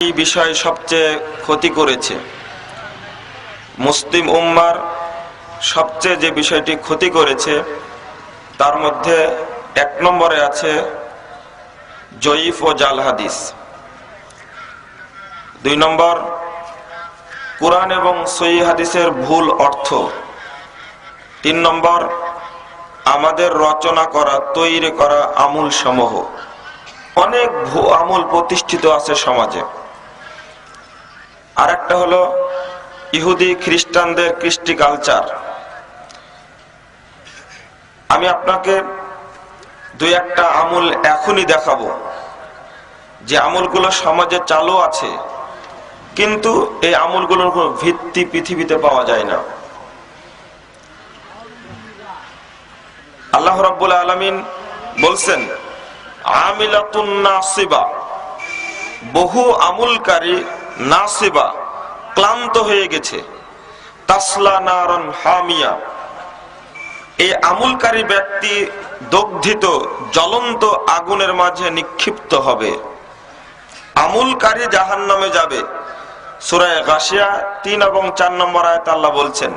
এই বিষয় সবচেয়ে ক্ষতি করেছে। মুসলিম উম্মার সবচেয়ে যে বিষয়টি ক্ষতি করেছে, তার মধ্যে এক নম্বরে আছে জয়ীফ ও জাল হাদিস। দুই নম্বর, কোরআন এবং সই হাদিসের ভুল অর্থ। তিন নম্বর, আমাদের রচনা করা, তৈরি করা আমূল সমূহ অনেক আমূল প্রতিষ্ঠিত আছে সমাজে। আর একটা হলো ইহুদি খ্রিস্টানদের কৃষ্টি কালচার। আমি আপনাকে দুই একটা আমূল এখনই দেখাবো। যে আমূলগুলো সমাজে চালু আছে, কিন্তু এই আমূলগুলোর কোনো ভিত্তি পৃথিবীতে পাওয়া যায় না। আল্লাহ রাব্বুল আলামিন বলছেন, আমিলাতুন নাসিবা বহু আমুলকারী নাসিবা, ক্লান্ত হয়ে গেছে। তাসলা নারন হামিয়া। এই আমুলকারী ব্যক্তি দগ্ধিত, জ্বলন্ত আগুনের মাঝে নিক্ষিপ্ত হবে। আমুলকারী জাহান নামে যাবে। সুরায় গাশিয়া তিন এবং চার নম্বর আয়ত আল্লাহ বলছেন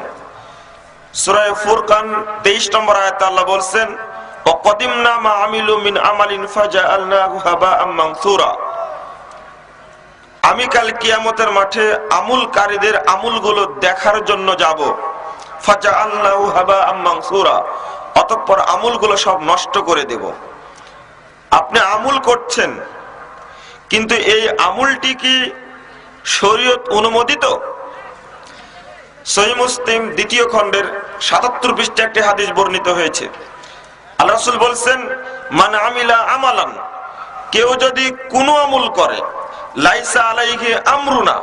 সুরায় ফুরকান তেইশ নম্বর আয়ত আল্লাহ বলছেন ও কদিমনা মা আমিলু মিন আমালিন ফাজা ফাজআলনাহু হাবাআম মানসুরা। আমি কাল কিয়ামতের মাঠে আমুলকারীদের আমুলগুলো দেখার জন্য যাব। ফাজআলনাহু হাবাআম মানসুরা। অতঃপর আমুলগুলো সব নষ্ট করে দেব। আপনি আমুল করছেন, কিন্তু এই আমুলটি কি শরীয়ত অনুমোদিত? সহি মুসলিম দ্বিতীয় খণ্ডের সাতাত্তর পৃষ্ঠে একটি হাদিস বর্ণিত হয়েছে। আল্লাহ রাসূল বলছেন, মান আমিলা আমালান। কেউ যদি কোনো আমুল করে লাইসা আলাইহি আমরুনা।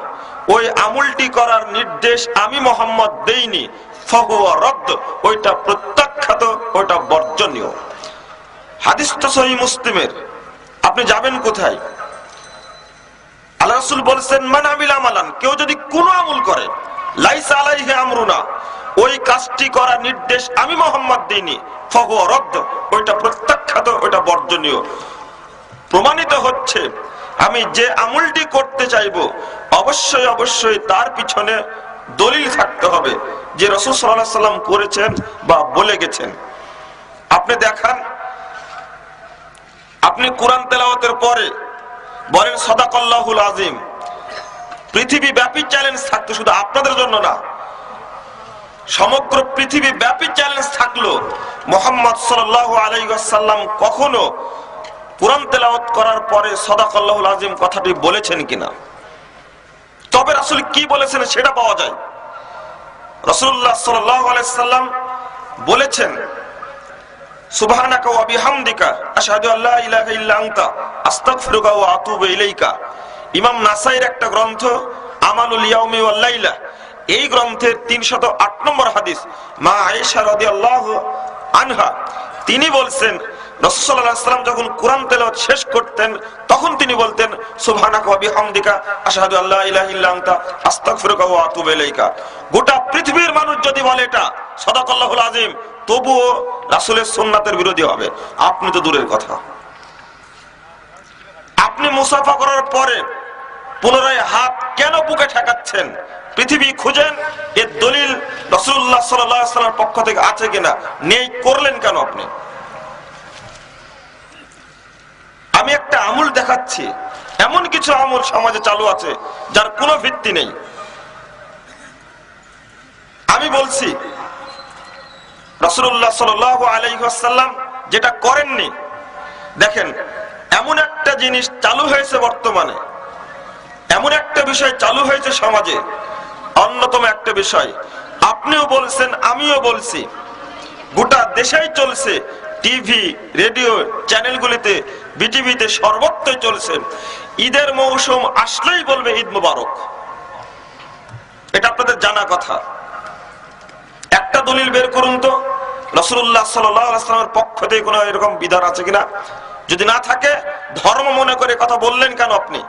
ওই আমুলটি করার নির্দেশ আমি মোহাম্মদ দেইনি। রদ্দ ওইটা প্রত্যাখ্যাত, ওইটা বর্জনীয়। হাদিস তো সহি মুসলিমের। আপনি যাবেন কোথায়? আল্লাহ রাসূল বলছেন আমিলা আমালান কেউ যদি কোনো আমুল করে, লাইসা আলাইহি আমরুনা, ওই কাজটি করার নির্দেশ আমি মোহাম্মদ দিইনি। ফহুয়া রদ্দ ওইটা প্রত্যাখ্যাত, ওইটা বর্জনীয়। প্রমাণিত হচ্ছে আমি যে আমুলটি করতে চাইব, অবশ্যই অবশ্যই তার পিছনে দলিল থাকতে হবে যে রসুল সাল্লাহ সাল্লাম করেছেন বা বলে গেছেন। আপনি দেখান, আপনি কোরআন তেলাওয়াতের পরে বলেন, সদাকল্লাহুল আজিম পৃথিবী ব্যাপী চ্যালেঞ্জ থাকতো শুধু আপনাদের জন্য না, সমগ্র পৃথিবী ব্যাপী চ্যালেঞ্জ থাকল মোহাম্মদ সাল্লাহ আলাইসাল্লাম কখনো কোরআন তেলাওয়াত করার পরে সদাকল্লাহুল আজিম কথাটি বলেছেন কিনা? তবে রাসুল কি বলেছেন সেটা পাওয়া যায়। রসুল্লাহ সাল্লাম বলেছেন ওয়া আতুবু ইমাম নাসাইর একটা গ্রন্থ, আমালুল এই গ্রন্থের 308 নম্বর হাদিস, মা আয়েশা আনহা, তিনি বলছেন রসুল্লাহাম যখন কোরআন তেলাওয়াত শেষ করতেন, তখন তিনি বলতেন, সুবহানাকা গোটা পৃথিবীর মানুষ যদি বলে এটা, সাদাকাল্লাহুল আযীম, তবুও রাসূলের সুন্নাতের বিরোধী হবে। আপনি তো দূরের কথা। আপনি মুসাফা করার পরে পুনরায় হাত কেন বুকে ঠেকাচ্ছেন? পৃথিবী খুঁজেন, এর দলিল রসুল্লাহ সাল্লামের পক্ষ থেকে আছে কিনা? নেই, করলেন কেন আপনি আমি একটা আমুল দেখাচ্ছি। এমন কিছু আমল সমাজে চালু আছে, যার কোনো ভিত্তি নেই। আমি বলছি রসুল্লাহ সাল আলাইসাল্লাম যেটা করেননি, দেখেন, এমন একটা জিনিস চালু হয়েছে বর্তমানে। এমন একটা বিষয় চালু হয়েছে সমাজে, অন্যতম একটা বিষয়। আপনিও বলছেন, আমিও বলছি, গোটা দেশেই চলছে টিভি, রেডিও চ্যানেলগুলিতে বিটিভিতে সর্বত্রই চলছে। ঈদের মৌসুম আসলেই বলবে ঈদ মুবারক। এটা আপনাদের জানা কথা। একটা দলিল বের করুন তো। রসুল্লাহ সাল্লামের পক্ষ থেকে কোনো এরকম বিধান আছে কিনা? যদি না থাকে, ধর্ম মনে করে কথা বললেন কেন আপনি?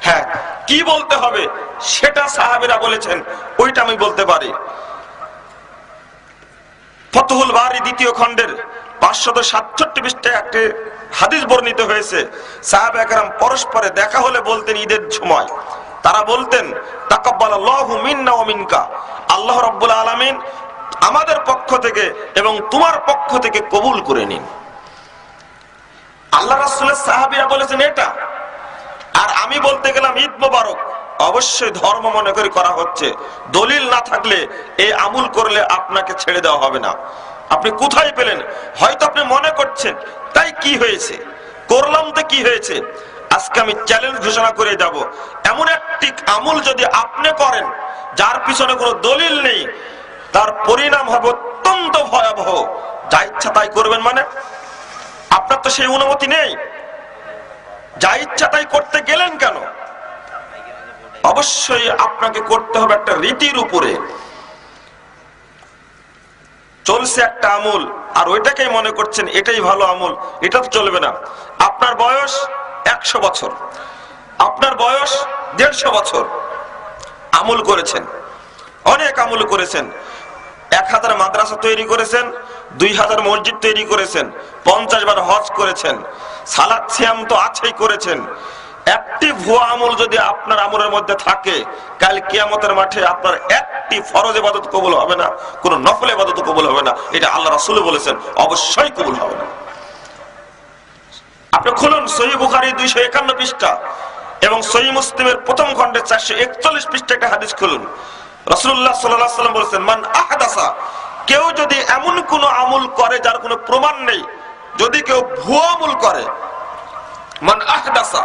হ্যাঁ কি বলতে হবে সেটা সাহাবিরা বলেছেন, ওইটা আমি বলতে পারি। ফতহুল বাড়ি দ্বিতীয় খণ্ডের পাঁচশত সাতষট্টি পৃষ্ঠায় একটি হাদিস বর্ণিত হয়েছে। সাহাব একরাম পরস্পরে দেখা হলে বলতেন, ঈদের সময়। তারা বলতেন মিনকা। আল্লাহ রাব্বুল আলামিন আমাদের পক্ষ থেকে এবং তোমার পক্ষ থেকে কবুল করে নিন। আল্লাহ রাসূলের সাহাবীরা বলেছেন, এটা। আর আমি বলতে গেলাম, ঈদ মোবারক। অবশ্যই ধর্ম মনে করে করা হচ্ছে। দলিল না থাকলে এই আমুল করলে আপনাকে ছেড়ে দেওয়া হবে না। আপনি কোথায় পেলেন? হয়তো আপনি মনে করছেন, তাই কি হয়েছে? করলাম তো কি হয়েছে? আজকে আমি চ্যালেঞ্জ ঘোষণা করে যাব এমন একটি আমুল যদি আপনি করেন, যার পিছনে কোনো দলিল নেই, তার পরিণাম হবে অত্যন্ত ভয়াবহ। যা ইচ্ছা তাই করবেন মানে? আপনার তো সেই অনুমতি নেই। যা ইচ্ছা তাই করতে গেলেন কেন? অবশ্যই আপনাকে করতে হবে একটা রীতির উপরে। চলছে একটা আমুল, আর ওইটাকেই মনে করছেন এটাই ভালো আমুল, এটা তো চলবে না। আপনার বয়স একশো বছর। আপনার বয়স দেড়শো বছর। আমুল করেছেন। অনেক আমল করেছেন। এক হাজার মাদ্রাসা তৈরি করেছেন, দুই হাজার মসজিদ তৈরি করেছেন, পঞ্চাশ বার হজ করেছেন সালাদ সিয়াম তো আছেই করেছেন। একটি ভুয়া আমল যদি আপনার আমলের মধ্যে থাকে, কাল কিয়ামতের মাঠে আপনার একটি ফরজ ইবাদত কবুল হবে না, কোন নফল ইবাদত কবুল হবে না, এটা আল্লাহ রাসূল বলেছেন, অবশ্যই কবুল হবে না। আপনি খুলুন, সহি বুখারি দুইশো একান্ন পৃষ্ঠা এবং সহি মুসলিমের প্রথম খণ্ডে চারশো একচল্লিশ পৃষ্ঠা একটা হাদিস খুলুন। রসুল্লাহ সাল্লাহ সাল্লাম বলেছেন, মান আহাদাসা কেউ যদি এমন কোন আমুল করে যার কোনো প্রমাণ নেই, যদি কেউ ভুয়া আমুল করে, মান আহদাসা